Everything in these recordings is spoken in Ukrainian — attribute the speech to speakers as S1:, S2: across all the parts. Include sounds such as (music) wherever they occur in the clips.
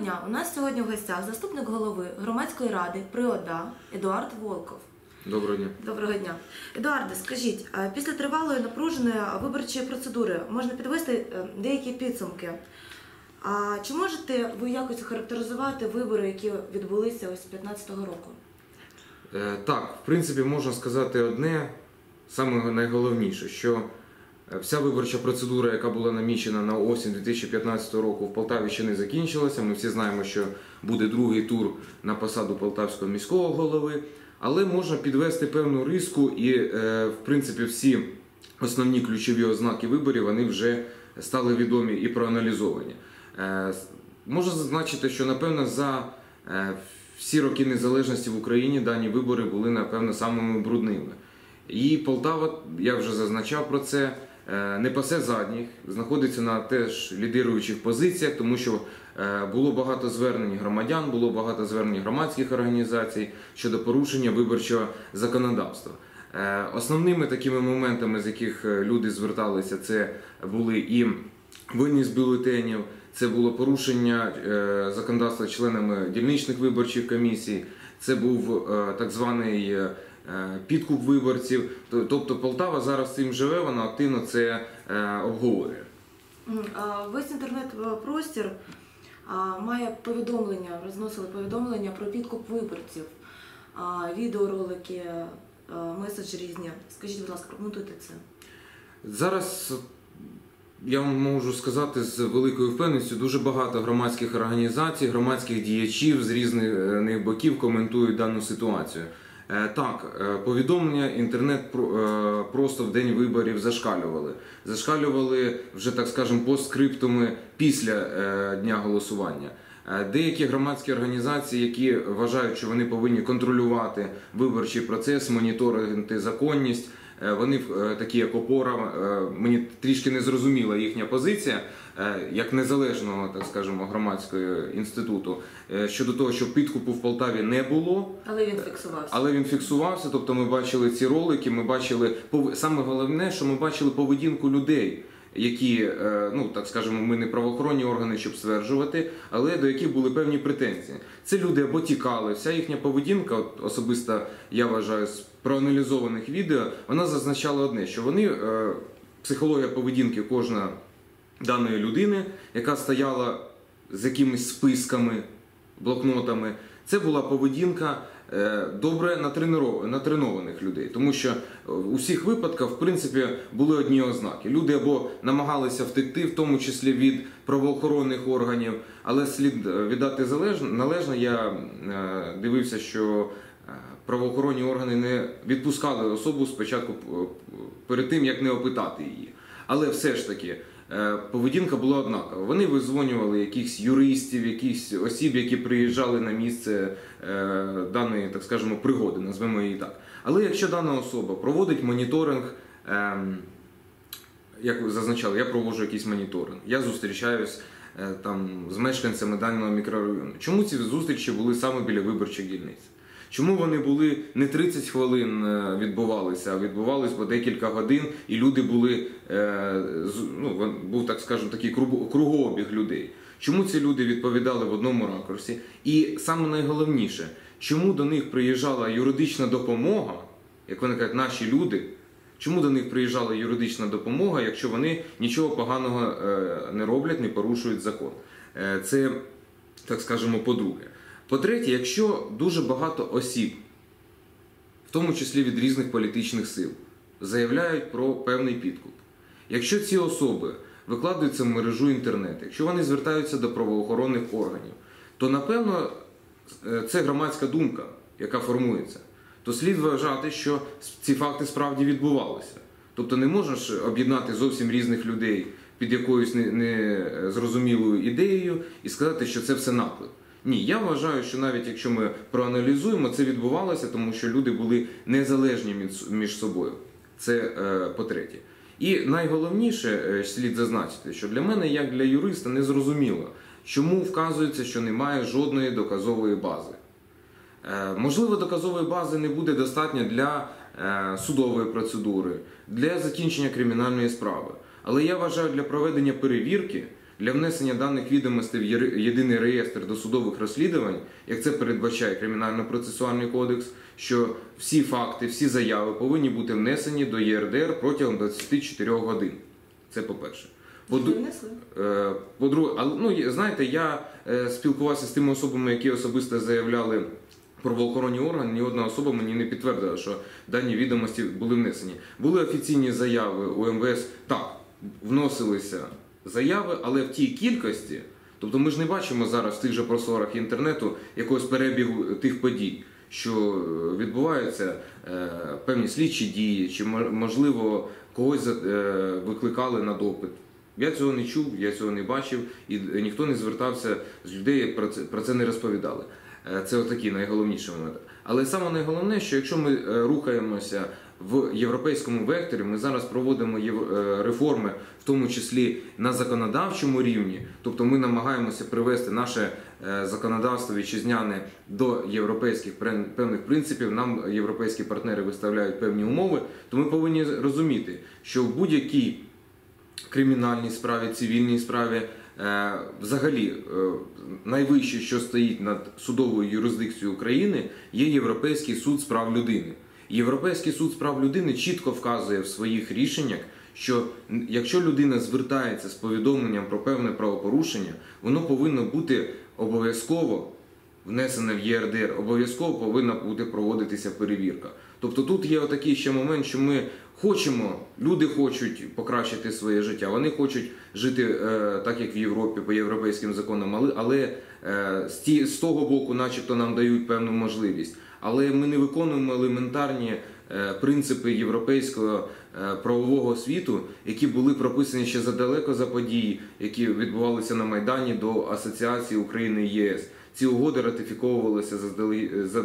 S1: дня. У нас сьогодні в гостях заступник голови громадської ради при ОДА Едуард Волков.
S2: Доброго дня.
S1: Доброго дня. Едуарде, скажіть, після тривалої напруженої виборчої процедури можна підвести е, деякі підсумки. А чи можете ви якось охарактеризувати вибори, які відбулися ось 2015 року?
S2: Е, Так, в принципі, можна сказати одне, саме найголовніше, що вся виборча процедура, яка була намічена на осінь 2015 року в Полтаві, ще не закінчилася. Ми всі знаємо, що буде другий тур на посаду полтавського міського голови, але можна підвести певну риску, і е, в принципі всі основні ключові ознаки виборів вони вже стали відомі і проаналізовані. Е, Можна зазначити, що напевно за е, всі роки незалежності в Україні дані вибори були напевно самими брудними. І Полтава, я вже зазначав про це, е, не пасе задніх, знаходиться на теж лідируючих позиціях, тому що е, було багато звернень громадян, було багато звернень громадських організацій щодо порушення виборчого законодавства. Е, Основними такими моментами, з яких е, люди зверталися, це були і винність бюлетенів, це було порушення е, законодавства членами дільничних виборчих комісій, це був е, так званий е, підкуп виборців. Тобто Полтава зараз цим живе, вона активно це е, обговорює.
S1: Весь інтернет-простір має повідомлення, розносили повідомлення про підкуп виборців, відеоролики, а, меседжі різні. Скажіть, будь ласка, прокоментуйте це.
S2: Зараз я вам можу сказати з великою впевненістю, дуже багато громадських організацій, громадських діячів з різних е, боків коментують дану ситуацію. Е, Так, е, повідомлення інтернет е, просто в день виборів зашкалювали. Зашкалювали вже так скажемо постскриптуми після дня голосування. Деякі громадські організації, які вважають, що вони повинні контролювати виборчий процес, моніторити законність, вони такі як опора. Мені трішки не зрозуміла їхня позиція як незалежного, так скажемо, громадського інституту е, щодо того, що підкупу в Полтаві не було.
S1: Але він фіксувався.
S2: Але він фіксувався, тобто ми бачили ці ролики, ми бачили саме головне, що ми бачили поведінку людей, які, е, ну так скажемо, ми не правоохоронні органи, щоб стверджувати, але до яких були певні претензії. Це люди або тікали, вся їхня поведінка, от особисто я вважаю, з проаналізованих відео, вона зазначала одне, що вони е, психологія поведінки кожна даної людини, яка стояла з якимись списками, блокнотами. Це була поведінка е, добре натренованих людей, тому що е, у всіх випадках, в принципі, були одні ознаки. Люди або намагалися втекти, в тому числі від правоохоронних органів, але слід е, віддати належно. Я е, дивився, що е, правоохоронні органи не відпускали особу спочатку е, перед тим, як не опитати її. Але все ж таки. Е, Поведінка була однакова. Вони визвонювали якихось юристів, якихось осіб, які приїжджали на місце е, даної, так скажемо, пригоди, назвемо її так. Але якщо дана особа проводить моніторинг, ем, як ви зазначали, я проводжу якийсь моніторинг, я зустрічаюсь е, там з мешканцями даного мікрорайону. Чому ці зустрічі були саме біля виборчих дільниць? Чому вони були не 30 хвилин е, відбувалися, а відбувались по декілька годин, і люди були е, ну, був так скажемо такий кругообіг людей. Чому ці люди відповідали в одному ракурсі? І саме найголовніше, чому до них приїжджала юридична допомога, як вони кажуть, наші люди, чому до них приїжджала юридична допомога, якщо вони нічого поганого е, не роблять, не порушують закон? Це, так скажемо, по-друге. По-третє, якщо дуже багато осіб, в тому числі від різних політичних сил, заявляють про певний підкуп. Якщо ці особи викладаються в мережу інтернет, якщо вони звертаються до правоохоронних органів, то напевно е, це громадська думка, яка формується. То слід вважати, що ці факти справді відбувалися. Тобто не можна об'єднати зовсім різних людей під якоюсь незрозумілою ідеєю і сказати, що це все наклеп. Ні, я вважаю, що навіть якщо ми проаналізуємо, це відбувалося, тому що люди були незалежні між- собою. Це е, по-третє. І найголовніше е, слід зазначити, що для мене, як для юриста, не зрозуміло, чому вказується, що немає жодної доказової бази. Е, Можливо, доказової бази не буде достатньо для судової процедури, для закінчення кримінальної справи. Але я вважаю, для проведення перевірки для внесення даних відомостей в єдиний реєстр досудових розслідувань, як це передбачає Кримінально-процесуальний кодекс, що всі факти, всі заяви повинні бути внесені до ЄРДР протягом 24 годин. Це по-перше. Е, По-друге, ну знаєте, я е, спілкувався з тими особами, які особисто заявляли правоохоронні органи. Ні одна особа мені не підтвердила, що дані відомості були внесені. Були офіційні заяви у МВС. Так, вносилися заяви, але в тій кількості. Тобто ми ж не бачимо зараз в тих же просторах інтернету якогось перебігу тих подій, що е, відбуваються е, певні слідчі дії, чи мо- можливо когось е, викликали на допит. Я цього не чув, я цього не бачив, і ніхто не звертався з людей, про це, про це не розповідали. Це отакі найголовніші моменти. Але саме найголовне, що якщо ми рухаємося в європейському векторі, ми зараз проводимо е, реформи, в тому числі на законодавчому рівні, тобто ми намагаємося привести наше е, законодавство вітчизняне до європейських певних принципів. Нам європейські партнери виставляють певні умови, то ми повинні розуміти, що в будь-якій кримінальній справі, цивільній справі. е, Взагалі, найвище, що стоїть над судовою юрисдикцією України, є Європейський суд з прав людини. Європейський суд з прав людини чітко вказує в своїх рішеннях, що якщо людина звертається з повідомленням про певне правопорушення, воно повинно бути обов'язково внесене в ЄРДР, обов'язково повинна бути проводитися перевірка. Тобто тут є отакий ще момент, що ми хочемо, люди хочуть покращити своє життя, вони хочуть жити е, так, як в Європі, по європейським законам, але, але е, з, ті, з того боку, начебто, нам дають певну можливість. Але ми не виконуємо елементарні е, принципи європейського е, правового світу, які були прописані ще задалеко за події, які відбувалися на Майдані до Асоціації України ЄС. Ці угоди ратифіковувалися заздали- за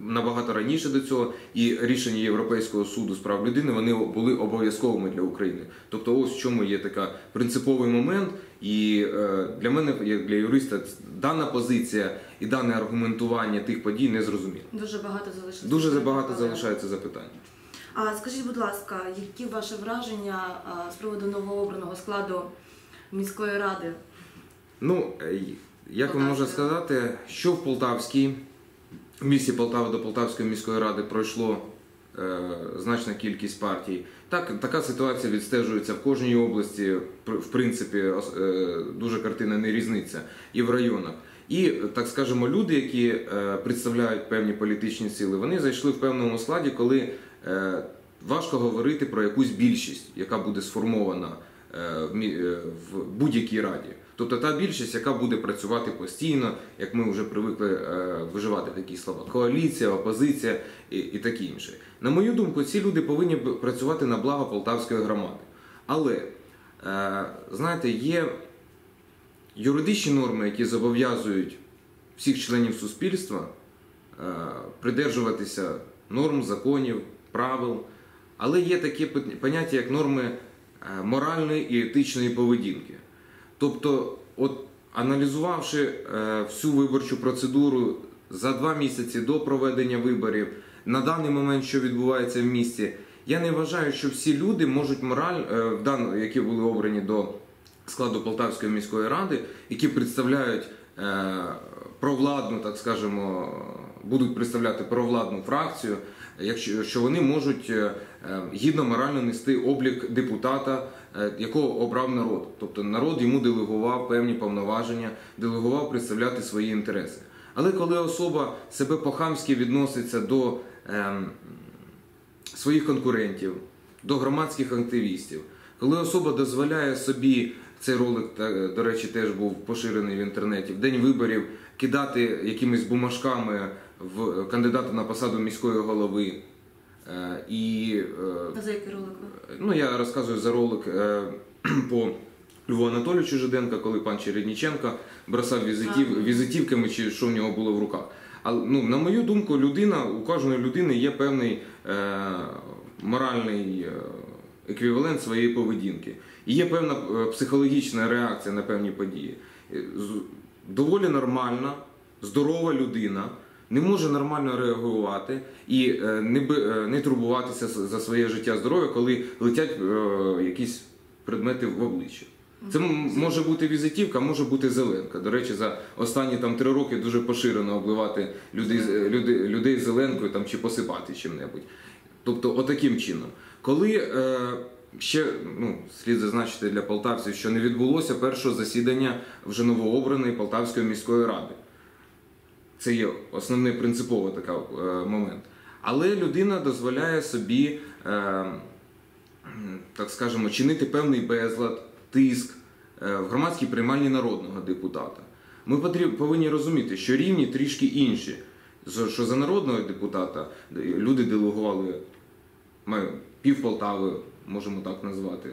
S2: набагато раніше до цього, і рішення Європейського суду з прав людини вони були обов'язковими для України. Тобто, ось в чому є така принциповий момент. І е, для мене, як для юриста, дана позиція і дане аргументування тих подій не зрозуміло.
S1: Дуже багато залишилося.
S2: Дуже багато залишається запитань.
S1: А скажіть, будь ласка, які ваші враження з приводу новообраного складу міської ради?
S2: Ну, е, як вам можна сказати, що в Полтавській, в місті Полтава до Полтавської міської ради пройшло е, значна кількість партій. Так, така ситуація відстежується в кожній області, в принципі, е, дуже картина не різниця і в районах. І, так скажемо, люди, які е, представляють певні політичні сили, вони зайшли в певному складі, коли важко говорити про якусь більшість, яка буде сформована в мі- е, в будь-якій раді. Тобто та більшість, яка буде працювати постійно, як ми вже привикли е, виживати такі слова: коаліція, опозиція і, і таке інше. На мою думку, ці люди повинні працювати на благо полтавської громади. Але е, знаєте, є юридичні норми, які зобов'язують всіх членів суспільства е, придержуватися норм, законів, правил. Але є таке поняття, як норми е, моральної і етичної поведінки. Тобто, от аналізувавши е, всю виборчу процедуру за два місяці до проведення виборів, на даний момент, що відбувається в місті, я не вважаю, що всі люди можуть мораль, е, які були обрані до складу Полтавської міської ради, які представляють е, провладну, так скажемо, будуть представляти провладну фракцію, якщо що вони можуть е, е, гідно морально нести облік депутата, е, якого обрав народ. Тобто народ йому делегував певні повноваження, делегував представляти свої інтереси. Але коли особа себе по-хамськи відноситься до ем, своїх конкурентів, до громадських активістів, коли особа дозволяє собі цей ролик, до речі, теж був поширений в інтернеті, в день виборів кидати якимись бумажками в кандидата на посаду міської голови. Е, І е,
S1: А за який ролик?
S2: Ну, я розказую за ролик е, (clears throat) по Льву Анатолійовичу Жиденка, коли пан Чередніченко бросав візитів, візитівками, чи що в нього було в руках. Але ну, на мою думку, людина, у кожної людини є певний е, моральний еквівалент своєї поведінки. І є певна психологічна реакція на певні події. Доволі нормальна, здорова людина не може нормально реагувати і е, не, е, не турбуватися за своє життя здоров'я, коли летять е, якісь предмети в обличчя. Це може бути візитівка, може бути зеленка. До речі, за останні там три роки дуже поширено обливати людей, з- людей зеленкою там, чи посипати чим-небудь. Тобто, отаким чином. Коли е, ще ну, слід зазначити для полтавців, що не відбулося першого засідання вже новообраної Полтавської міської ради. Це є основний принциповий така, е, момент. Але людина дозволяє собі, е, так скажемо, чинити певний безлад, тиск е, в громадській приймальні народного депутата. Ми повинні розуміти, що рівні трішки інші. Що за народного депутата люди делегували пів Полтави, можемо так назвати.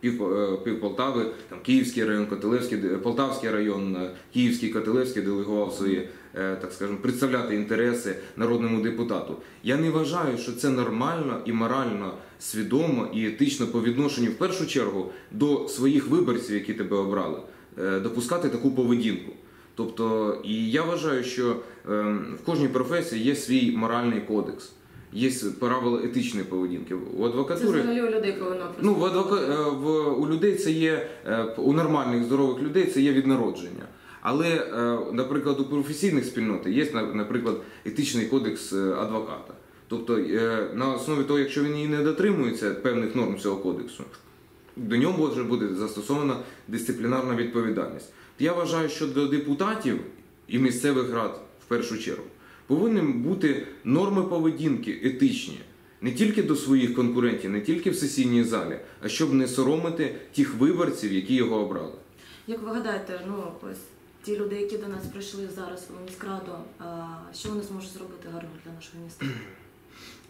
S2: Пів, пів Полтави, там Київський район, Котелевський, Полтавський район, Київський, Котелевський делегував свої, так скажемо, представляти інтереси народному депутату. Я не вважаю, що це нормально і морально свідомо і етично по відношенню в першу чергу до своїх виборців, які тебе обрали, е, допускати таку поведінку. Тобто, і я вважаю, що ем, в кожній професії є свій моральний кодекс, є правила етичної поведінки. У
S1: Це
S2: адвокатури
S1: взагалі у людей повинно
S2: Ну, в адвока... е, в... у людей це є е, у нормальних здорових людей це є від народження. Але, е, наприклад, у професійних спільноти є, наприклад, етичний кодекс е, адвоката. Тобто, е, на основі того, якщо він і не дотримується певних норм цього кодексу, до нього може бути застосована дисциплінарна відповідальність. Я вважаю, що до депутатів і місцевих рад в першу чергу повинні бути норми поведінки етичні не тільки до своїх конкурентів, не тільки в сесійній залі, а щоб не соромити тих виборців, які його обрали.
S1: Як ви гадаєте, ну ось ті люди, які до нас прийшли зараз у міськраду, що вони зможуть зробити гарно для нашого міста?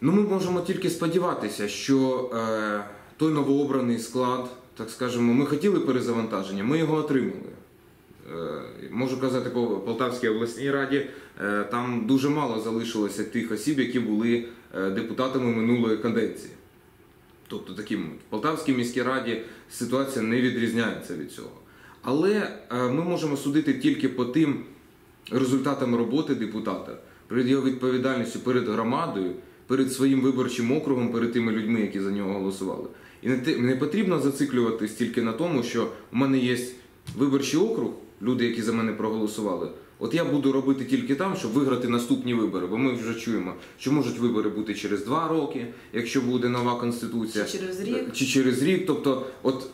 S2: Ну, ми можемо тільки сподіватися, що е, той новообраний склад, так скажемо, ми хотіли перезавантаження, ми його отримали. Е, можу казати по Полтавській обласній раді, е, там дуже мало залишилося тих осіб, які були е, депутатами минулої каденції. Тобто таким в Полтавській міській раді ситуація не відрізняється від цього. Але е, ми можемо судити тільки по тим результатам роботи депутата, перед його відповідальністю перед громадою, перед своїм виборчим округом, перед тими людьми, які за нього голосували. І не, потрібно зациклюватись тільки на тому, що в мене є виборчий округ, люди, які за мене проголосували. От я буду робити тільки там, щоб виграти наступні вибори, бо ми вже чуємо, що можуть вибори бути через два роки, якщо буде нова конституція,
S1: Чи через рік?
S2: чи через рік. Тобто, от.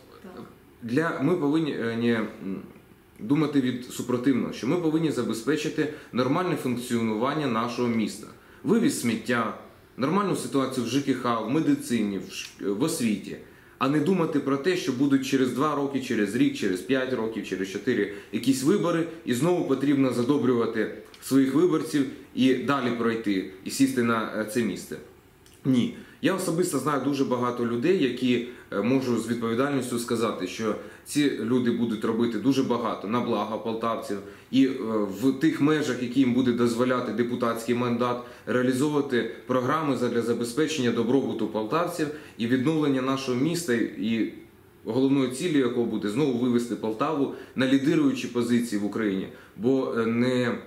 S2: Для ми повинні е, думати від супротивного, що ми повинні забезпечити нормальне функціонування нашого міста, вивіз сміття, нормальну ситуацію в ЖКХ, в медицині, в, освіті. А не думати про те, що будуть через 2 роки, через рік, через 5 років, через 4 якісь вибори, і знову потрібно задобрювати своїх виборців і далі пройти і сісти на е, це місце. Ні. Я особисто знаю дуже багато людей, які е, можу з відповідальністю сказати, що ці люди будуть робити дуже багато на благо полтавців, і е, в тих межах, які їм буде дозволяти депутатський мандат, реалізовувати програми для забезпечення добробуту полтавців і відновлення нашого міста, і головною ціллю якого буде знову вивести Полтаву на лідируючі позиції в Україні, бо е, не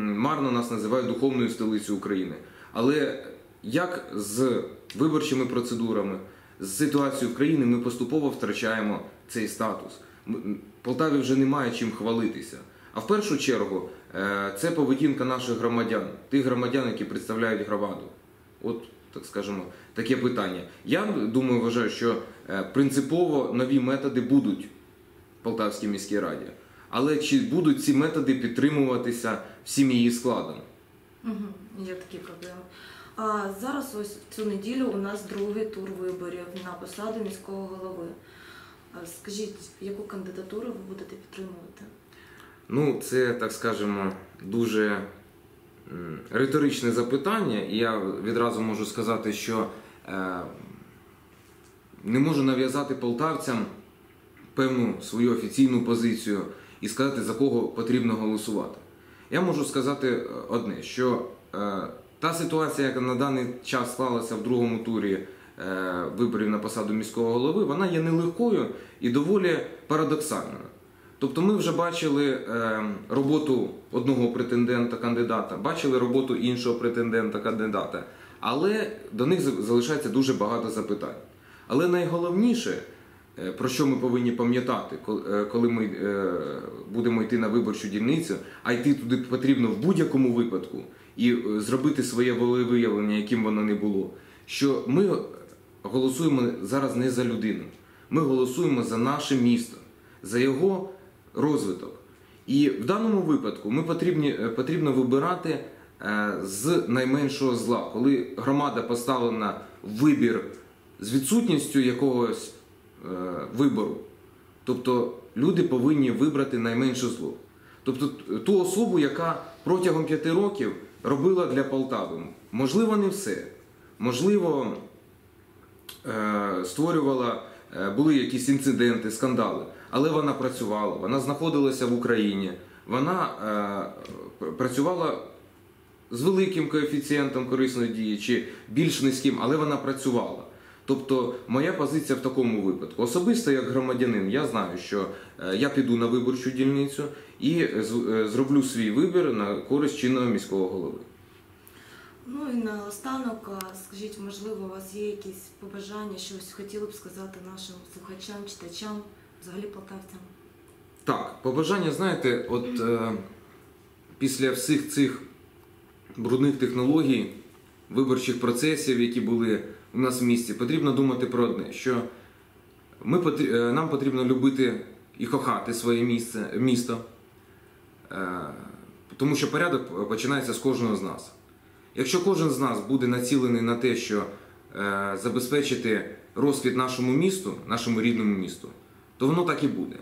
S2: марно нас називають духовною столицею України. Але як з виборчими процедурами, з ситуацією в країні ми поступово втрачаємо цей статус. Полтаві вже немає чим хвалитися. А в першу чергу е, це поведінка наших громадян, тих громадян, які представляють громаду. От, так скажемо, таке питання. Я думаю, вважаю, що е, принципово нові методи будуть в Полтавській міській раді. Але чи будуть ці методи підтримуватися всім її складом?
S1: Угу, є такі проблеми. А зараз ось цю неділю у нас другий тур виборів на посаду міського голови. Скажіть, яку кандидатуру ви будете підтримувати?
S2: Ну, це, так скажемо, дуже риторичне запитання, і я відразу можу сказати, що е, не можу нав'язати полтавцям певну свою офіційну позицію і сказати, за кого потрібно голосувати. Я можу сказати е, одне, що е, та ситуація, яка на даний час склалася в другому турі е, виборів на посаду міського голови, вона є нелегкою і доволі парадоксальною. Тобто ми вже бачили е, роботу одного претендента кандидата, бачили роботу іншого претендента кандидата, але до них залишається дуже багато запитань. Але найголовніше е, про що ми повинні пам'ятати, коли ми будемо йти на виборчу дільницю, а йти туди потрібно в будь-якому випадку і е, зробити своє волевиявлення, яким воно не було. Що ми голосуємо зараз не за людину, ми голосуємо за наше місто, за його розвиток. І в даному випадку ми потрібні, е, потрібно вибирати е, з найменшого зла, коли громада поставлена в вибір з відсутністю якогось вибору. Тобто люди повинні вибрати найменше зло. Тобто ту особу, яка протягом п'яти років робила для Полтави. Можливо, не все. Можливо, е, створювала, е, були якісь інциденти, скандали, але вона працювала, вона знаходилася в Україні, вона е, працювала з великим коефіцієнтом корисної дії чи більш низьким, але вона працювала. Тобто, моя позиція в такому випадку. Особисто як громадянин, я знаю, що е, я піду на виборчу дільницю і з- е, зроблю свій вибір на користь чинного міського голови.
S1: Ну і наостанок, скажіть, можливо, у вас є якісь побажання, щось хотіли б сказати нашим слухачам, читачам, взагалі полтавцям?
S2: Так, побажання, знаєте, от е, після всіх цих брудних технологій, виборчих процесів, які були у нас в місті, потрібно думати про одне, що ми, е, нам потрібно любити і кохати своє місце, місто, е, тому що порядок починається з кожного з нас. Якщо кожен з нас буде націлений на те, що е, забезпечити розквіт нашому місту, нашому рідному місту, то воно так і буде.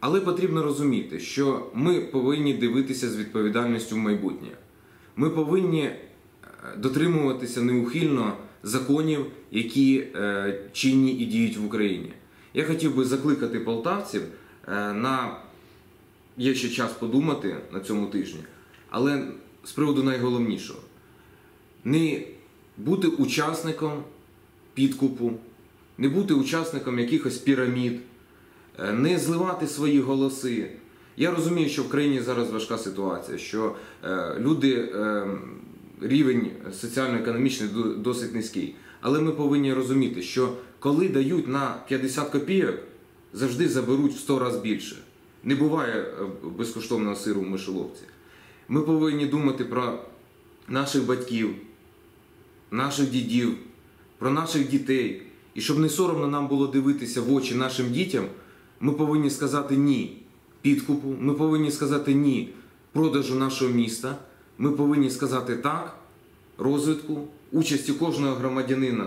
S2: Але потрібно розуміти, що ми повинні дивитися з відповідальністю в майбутнє. Ми повинні дотримуватися неухильно законів, які е, чинні і діють в Україні. Я хотів би закликати полтавців е, на є ще час подумати на цьому тижні, але з приводу найголовнішого не бути учасником підкупу, не бути учасником якихось пірамід, е, не зливати свої голоси. Я розумію, що в країні зараз важка ситуація, що люди рівень соціально-економічний до- досить низький. Але ми повинні розуміти, що коли дають на 50 копійок, завжди заберуть в 100 разів більше. Не буває е, безкоштовного сиру в мишоловці. Ми повинні думати про наших батьків, наших дідів, про наших дітей. І щоб не соромно нам було дивитися в очі нашим дітям, ми повинні сказати ні підкупу, ми повинні сказати ні продажу нашого міста, ми повинні сказати так розвитку, участі кожного громадянина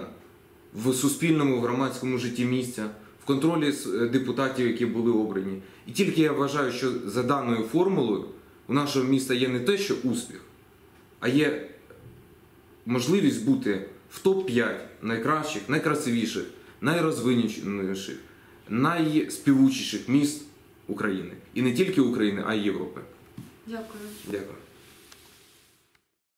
S2: в суспільному в громадському житті місця, в контролі е, депутатів, які були обрані. І тільки я вважаю, що за даною формулою у нашого міста є не те, що успіх, а є можливість бути в топ-5 найкращих, найкрасивіших, найрозвиненіших, найспівучіших міст України. І не тільки України, а й Європи.
S1: Дякую.
S2: Дякую.